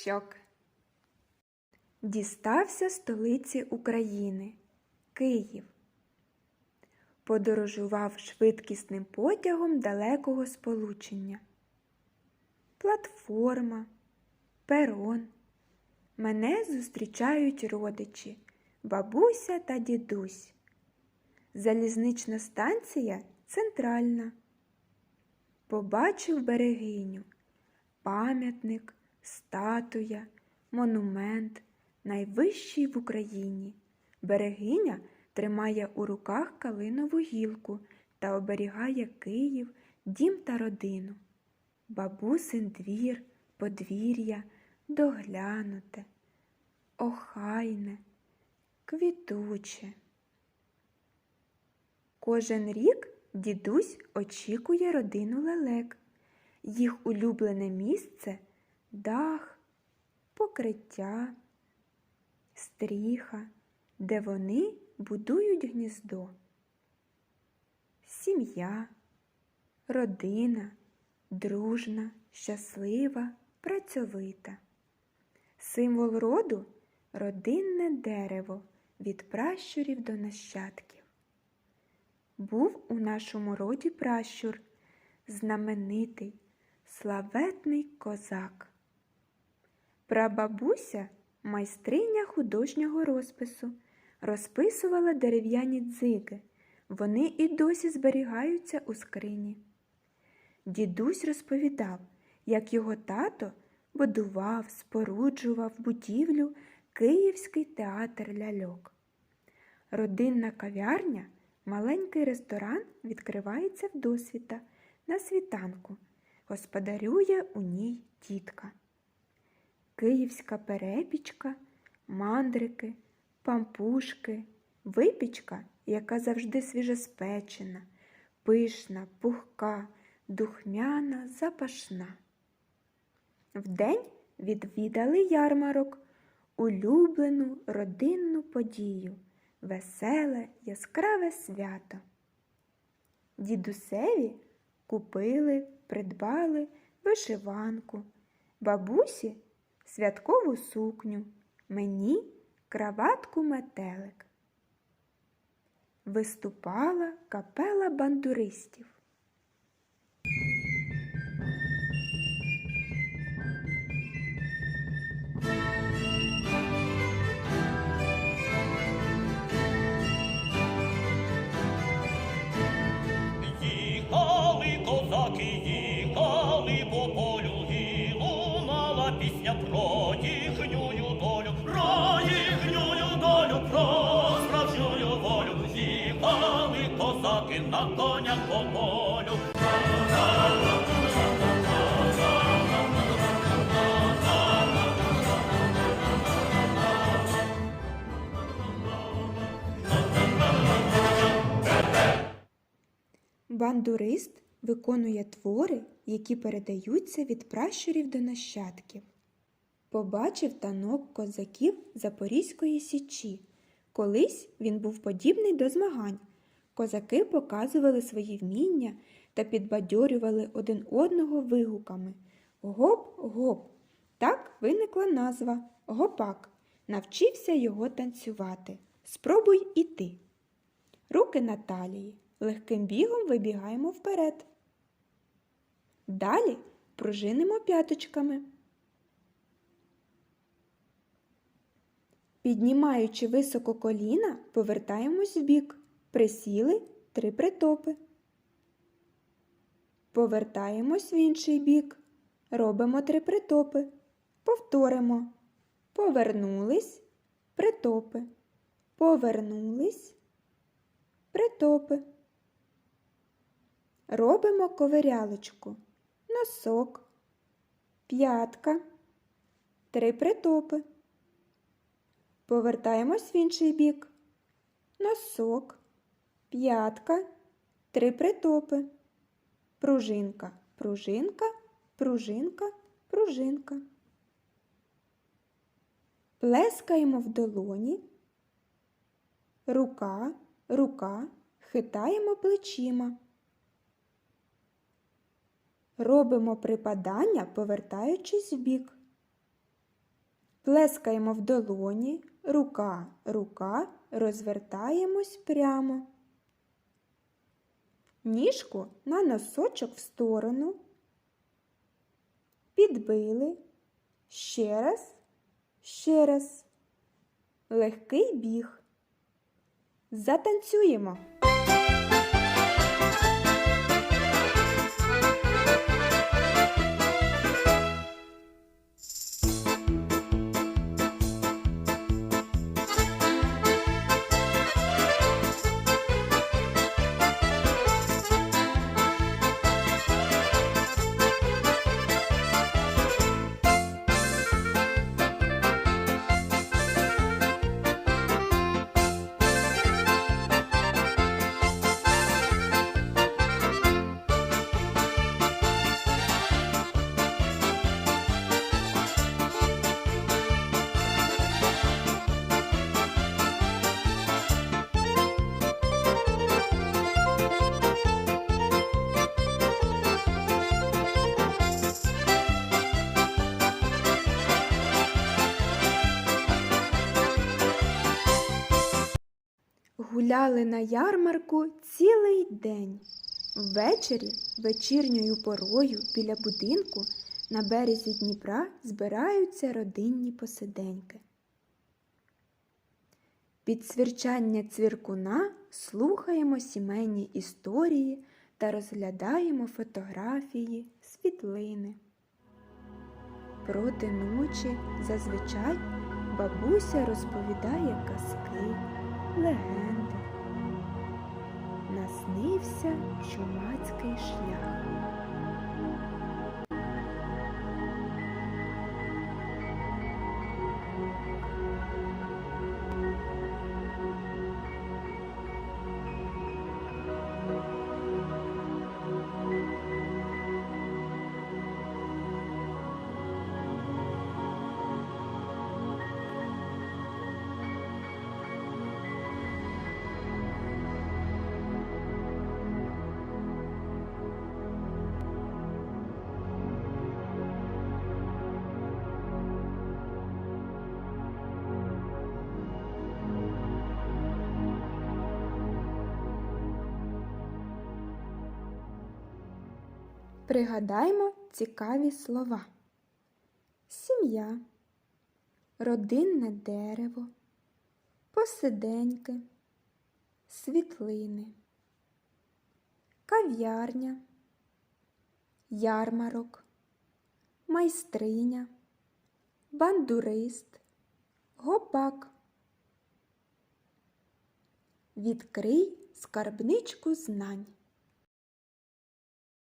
Словничок. Дістався столиці України Київ. Подорожував швидкісним потягом далекого сполучення. Платформа, перон. Мене зустрічають родичі, бабуся та дідусь. Залізнична станція центральна. Побачив берегиню, пам'ятник, статуя, монумент, найвищий в Україні. Берегиня тримає у руках калинову гілку та оберігає Київ, дім та родину. Бабусин двір, подвір'я, доглянуте, охайне, квітуче. Кожен рік дідусь очікує родину лелек. Їх улюблене місце дах, покриття, стріха, де вони будують гніздо. Сім'я, родина, дружна, щаслива, працьовита. Символ роду родинне дерево від пращурів до нащадків. Був у нашому роді пращур, знаменитий, славетний козак. Прабабуся майстриня художнього розпису, розписувала дерев'яні дзиги. Вони і досі зберігаються у скрині. Дідусь розповідав, як його тато будував, споруджував будівлю Київський театр ляльок. Родинна кав'ярня, маленький ресторан відкривається вдосвіта на світанку. Господарює у ній тітка. Київська перепічка, мандрики, пампушки, випічка, яка завжди свіжоспечена, пишна, пухка, духмяна, запашна. Вдень відвідали ярмарок, улюблену родинну подію, веселе, яскраве свято. Дідусеві купили, придбали вишиванку, бабусі святкову сукню, мені краватку метелик. Виступала капела бандуристів. Бандурист виконує твори, які передаються від пращурів до нащадків. Побачив танок козаків Запорізької січі. Колись він був подібний до змагань. Козаки показували свої вміння та підбадьорювали один одного вигуками Гоп-гоп. Так виникла назва Гопак. Навчився його танцювати. Спробуй і ти. Руки на талії. Легким бігом вибігаємо вперед. Далі пружинимо п'яточками. Піднімаючи високо коліна, повертаємось вбік. Присіли три притопи. Повертаємось в інший бік. Робимо три притопи. Повторимо. Повернулись, притопи. Повернулись, притопи. Робимо ковирялочку, носок, п'ятка, три притопи. Повертаємось в інший бік. Носок, п'ятка, три притопи. Пружинка, пружинка, пружинка, пружинка. Плескаємо в долоні. Рука, рука, хитаємо плечима. Робимо припадання, повертаючись вбік. Плескаємо в долоні, рука, рука, розвертаємось прямо. Ніжку на носочок в сторону. Підбили. Ще раз, ще раз. Легкий біг. Затанцюємо. Гуляли на ярмарку цілий день. Ввечері, вечірньою порою біля будинку на березі Дніпра збираються родинні посиденьки. Під свірчання цвіркуна слухаємо сімейні історії та розглядаємо фотографії, світлини. Проти ночі зазвичай бабуся розповідає казки, Пригадаймо цікаві слова. Сім'я, родинне дерево, посиденьки, світлини, кав'ярня, ярмарок, майстриня, бандурист, гопак. Відкрий скарбничку знань.